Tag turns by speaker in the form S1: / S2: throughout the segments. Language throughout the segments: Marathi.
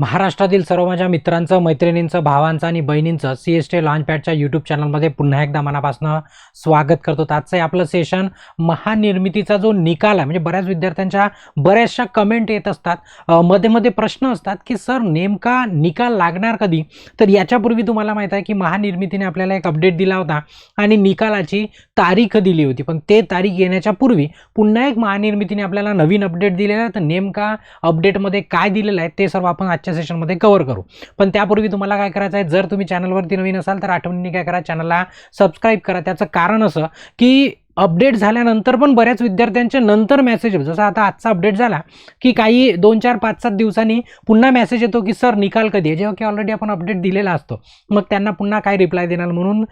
S1: महाराष्ट्रातील सर्व माझ्या मित्रांचं मैत्रिणींचं भावांचं आणि बहिणींचं सी एस टी लॉन्चपॅडच्या यूट्यूब चॅनलमध्ये पुन्हा एकदा मनापासून स्वागत करतो. आजचं हे आपलं सेशन महानिर्मितीचा जो निकाल आहे म्हणजे बऱ्याच विद्यार्थ्यांच्या बऱ्याचशा कमेंट येत असतात. मध्ये मध्ये प्रश्न असतात की सर नेमका निकाल लागणार कधी? तर याच्यापूर्वी तुम्हाला माहीत आहे की महानिर्मितीने आपल्याला एक अपडेट दिला होता आणि निकालाची तारीख दिली होती. पण ते तारीख येण्याच्या पूर्वी पुन्हा एक महानिर्मितीने आपल्याला नवीन अपडेट दिलेला आहे. तर नेमका अपडेटमध्ये काय दिलेलं आहे ते सर्व आपण आजच्या सेशनमध्ये कव्हर करू. पण त्यापूर्वी तुम्हाला काय करायचं आहे जर तुम्ही चॅनलवरती नवीन असाल तर आठवणीने काय करा चॅनलला सबस्क्राईब करा. त्याचं कारण असं की अपडेट झाल्यानंतर पण बऱ्याच विद्यार्थ्यांचे नंतर मेसेज जसं आता आजचा अपडेट झाला की काही दोन चार पाच सात दिवसांनी पुन्हा मेसेज येतो की सर निकाल कधी आहे? जेव्हा की ऑलरेडी आपण अपडेट दिलेला असतो. मग त्यांना पुन्हा काय रिप्लाय देणार म्हणून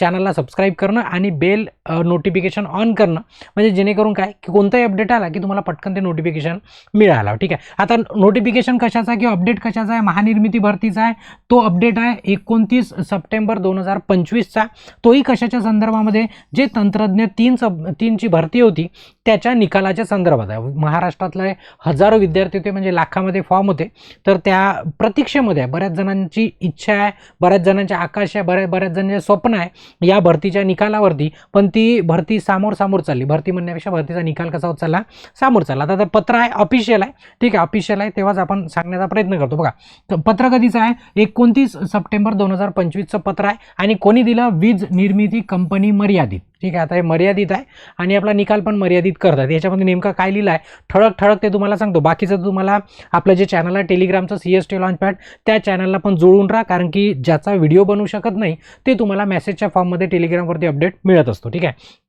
S1: चॅनलला सबस्क्राईब करणं आणि बेल नोटिफिकेशन ऑन करणं. म्हणजे जेणेकरून काय की कोणताही अपडेट आला की तुम्हाला पटकन ते नोटिफिकेशन मिळालं. ठीक आहे? आता नोटिफिकेशन कशाचा किंवा अपडेट कशाचा आहे? महानिर्मिती भरतीचा आहे. तो अपडेट आहे एकोणतीस सप्टेंबर दोन हजार पंचवीसचा. तोही कशाच्या संदर्भामध्ये? जे तंत्रज्ञ तीन सब तीनची भरती होती. त्याच्या निकालाच्या संदर्भात आहे. महाराष्ट्रातले हजारो विद्यार्थी होते म्हणजे लाखामध्ये फॉर्म होते. तर त्या प्रतीक्षेमध्ये आहे. बऱ्याच जणांची इच्छा आहे बऱ्याच जणांच्या आकाश आहे बऱ्याच बऱ्याच जणांचे स्वप्न आहे या भरतीच्या निकालावरती. पण ती भरती सामोर सामोर चालली. भरती म्हणण्यापेक्षा भरतीचा निकाल कसा होत चालला? सामोर चालला. आता पत्र आहे ऑफिशियल आहे. ठीक आहे ऑफिशियल आहे. तेव्हाच आपण सांगण्याचा प्रयत्न करतो. बघा तर पत्र कधीचं आहे? एकोणतीस सप्टेंबर दोन हजार पंचवीसचं पत्र आहे. आणि कोणी दिलं? वीज निर्मिती कंपनी मर्यादित. ठीक आहे आता हे मर्यादित आहे. आणि आपला निकाल पण मर्यादित करतात. याच्यामध्ये नेमकं काय लिहिलं आहे? ठळक ठळक ते तुम्हाला सांगतो. बाकीचं तुम्हाला आपलं जे चॅनल आहे टेलिग्रामचं सी एस टी लॉन्चपॅड त्या चॅनलला पण जोडून राहा कारण की ज्याचा व्हिडिओ बनवू शकत नाही ते तुम्हाला मेसेजच्या फॉर्ममध्ये टेलिग्रामवरती अपडेट मिळत असतो. ठीक आहे?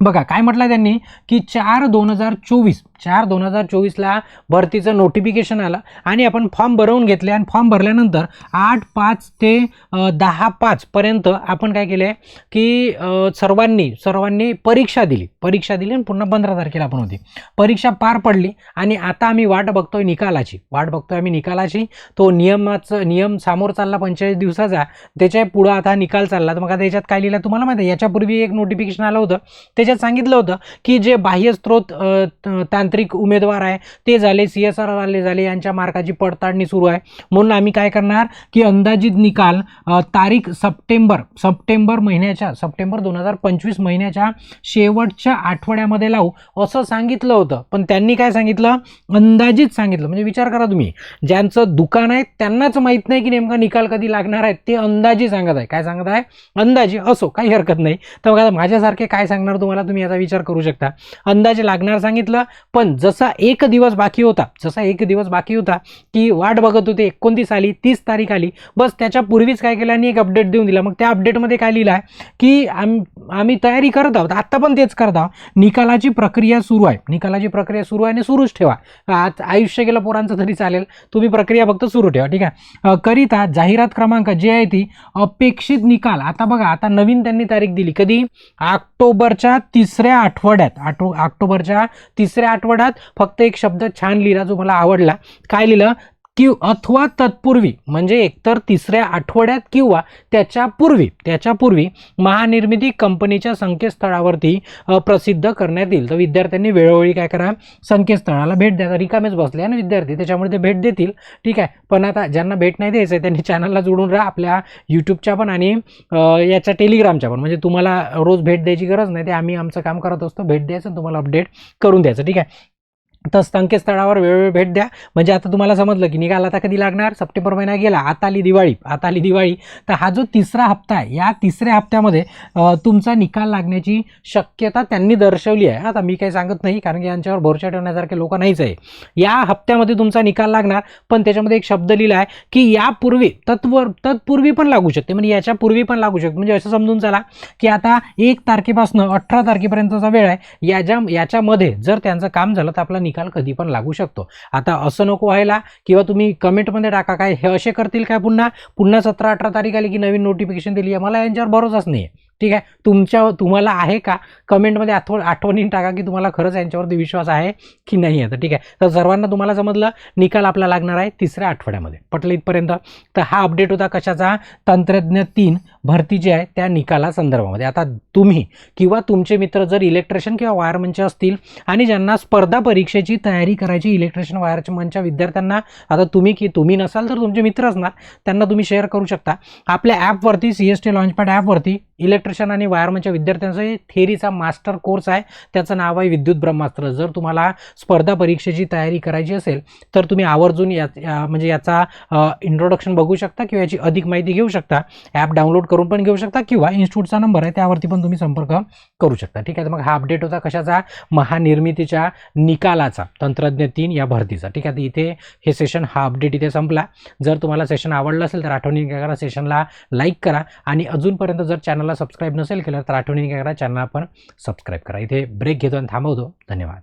S1: बघा काय म्हटलं त्यांनी? की चार दोन हजार चोवीस चार दोन हजार चोवीसला भरतीचं नोटिफिकेशन आलं आणि आपण फॉर्म भरवून घेतले आणि फॉर्म भरल्यानंतर आठ पाच ते दहा पाचपर्यंत आपण काय केलं आहे की सर्वांनी सर्वांनी परीक्षा दिली. परीक्षा दिली आणि पुन्हा पंधरा तारखेला पण होती. परीक्षा पार पडली आणि आता आम्ही वाट बघतोय निकालाची. वाट बघतोय आम्ही निकालाची. तो नियमाचं नियम समोर चालला पंचेचाळीस दिवसाचा. त्याच्या पुढं आता निकाल चालला. तर मग आता याच्यात काय लिहिलं तुम्हाला माहिती आहे? याच्यापूर्वी एक नोटिफिकेशन आलं होतं. त्याच्यात सांगितलं होतं की जे बाह्य स्त्रोत अ, तांत्रिक उमेदवार आहे. ते झाले सी एस आर वाले झाले यांच्या मार्काची पडताळणी सुरू आहे. म्हणून आम्ही काय करणार की अंदाजित निकाल तारीख सप्टेंबर सप्टेंबर महिन्याच्या सप्टेंबर दोन हजार पंचवीस महिन्याच्या शेवटच्या आठवड्यामध्ये लावू असं सांगितलं होतं. पण त्यांनी काय सांगितलं? अंदाजित सांगितलं. म्हणजे विचार करा तुम्ही. ज्यांचं दुकान आहे त्यांनाच माहीत नाही की नेमका निकाल कधी लागणार आहे. ते अंदाजी सांगत आहे. काय सांगत आहे? अंदाजे असो काही हरकत नाही. तर माझ्यासारखे काय सांगणार तुम्हाला? तुम्ही याचा विचार करू शकता. अंदाजे लागणार सांगितलं पण जसा एक दिवस बाकी होता जसा एक दिवस बाकी होता की वाट बघत होते एकोणतीस आली तीस तारीख आली बस त्याच्या पूर्वीच काय केलं आणि एक अपडेट देऊन दिला. मग त्या अपडेटमध्ये काय लिहिलं आहे? की आम आम्ही तयारी करत आहोत. आत्ता पण तेच करत आहोत. निकालाची प्रक्रिया सुरू आहे. निकालाची प्रक्रिया सुरू आहे आणि सुरूच ठेवा. आज आयुष्य गेलं पोरांचं तरी चालेल. तुम्ही प्रक्रिया फक्त सुरू ठेवा. ठीक आहे? करिता जाहिरात क्रमांक जी आहे ती अपेक्षित निकाल. आता बघा आता नवीन त्यांनी तारीख दिली. कधी? ऑक्टोबरच्या तिसऱ्या आठवड्यात. आठो ऑक्टोबरच्या तिसऱ्या आठवड्यात फक्त एक शब्द छान लिहिला जो मला आवडला. काय लिहिलं? की अथवा तत्पूर्वी म्हणजे एकतर तिसऱ्या आठवड्यात किंवा त्याच्यापूर्वी त्याच्यापूर्वी महानिर्मिती कंपनीच्या संकेतस्थळावरती प्रसिद्ध करण्यात येईल. तर विद्यार्थ्यांनी वेळोवेळी काय करा संकेतस्थळाला भेट द्या. रिकामेच बसले आणि विद्यार्थी त्याच्यामुळे ते भेट देतील. ठीक आहे. पण आता ज्यांना भेट नाही द्यायचं आहे त्यांनी चॅनलला जोडून राहा. आपल्या यूट्यूबच्या पण आणि याच्या टेलिग्रामच्या पण. म्हणजे तुम्हाला रोज भेट द्यायची गरज नाही. ते आम्ही आमचं काम करत असतो. भेट द्यायचं तुम्हाला अपडेट करून द्यायचं. ठीक आहे. तर संकेतस्थळावर वेळोवेळी भेट द्या. म्हणजे आता तुम्हाला समजलं की निकाल आता कधी लागणार? सप्टेंबर महिना गेला. आता आली दिवाळी. आता आली दिवाळी. तर हा जो तिसरा हप्ता आहे या तिसऱ्या हप्त्यामध्ये तुमचा निकाल लागण्याची शक्यता त्यांनी दर्शवली आहे. आता मी काही सांगत नाही कारण की यांच्यावर भरोसा ठेवण्यासारखे लोक नाहीच आहे. या हप्त्यामध्ये तुमचा निकाल लागणार पण त्याच्यामध्ये एक शब्द लिहिला आहे की यापूर्वी तत्वर तत्पूर्वी पण लागू शकते. म्हणजे याच्यापूर्वी पण लागू शकते. म्हणजे असं समजून चला की आता एक तारखेपासून अठरा तारखेपर्यंतचा वेळ आहे. याच्या याच्यामध्ये जर त्यांचं काम झालं तर आपला निकाल कधी पण लागू शकतो. आता असं नको व्हायला किंवा तुम्ही कमेंटमध्ये टाका काय हे असे करतील काय पुन्हा? पुन्हा सतरा अठरा तारीख आली की नवीन नोटिफिकेशन दिली आहे. मला यांच्यावर भरोसाच नाही आहे ठीक आहे? तुमच्या तुम्हाला आहे का? कमेंटमध्ये आठव आठवणीने टाका की तुम्हाला खरंच यांच्यावरती विश्वास आहे की नाही आहे. तर ठीक आहे. तर सर्वांना तुम्हाला समजलं? निकाल आपला लागणार आहे तिसऱ्या आठवड्यामध्ये. पटलं इथपर्यंत? तर हा अपडेट होता कशाचा? तंत्रज्ञ तीन भरती जी आहे त्या निकाला संदर्भामध्ये. आता तुम्ही किंवा तुमचे मित्र जर इलेक्ट्रिशियन किंवा वायरमनचे असतील आणि ज्यांना स्पर्धा परीक्षेची तयारी करायची इलेक्ट्रिशियन वायरमनच्या विद्यार्थ्यांना आता तुम्ही की तुम्ही नसाल तर तुमचे मित्र असणार. त्यांना तुम्ही शेअर करू शकता. आपल्या ॲपवरती सी एस टी लॉन्चपॅड ॲपवरती इलेक्ट्रिशियन आणि वायरमनच्या विद्यार्थ्यांचा थेरीचा मास्टर कोर्स आहे. त्याचं नाव आहे विद्युत ब्रह्मास्त्र. जर तुम्हाला स्पर्धा परीक्षेची तयारी करायची असेल तर तुम्ही आवर्जून या म्हणजे याचा इंट्रोडक्शन बघू शकता किंवा याची अधिक माहिती घेऊ शकता. ॲप डाउनलोड करून पण घेऊ शकता किंवा इन्स्टिट्यूटचा नंबर आहे त्यावरती पण तुम्ही संपर्क करू शकता. ठीक आहे तर मग हा अपडेट होता कशाचा? महानिर्मितीच्या निकालाचा तंत्रज्ञ तीन या भरतीचा. ठीक आहे तर इथे हे सेशन हा अपडेट इथे संपला. जर तुम्हाला सेशन आवडलं असेल तर आठवणी करा सेशनला लाईक करा. आणि अजूनपर्यंत जर चॅनलला सबस्क्राईब नसेल केलं तर आठवणी काय करा चॅनलला पण सबस्क्राईब करा. इथे ब्रेक घेतो आणि थांबवतो. धन्यवाद.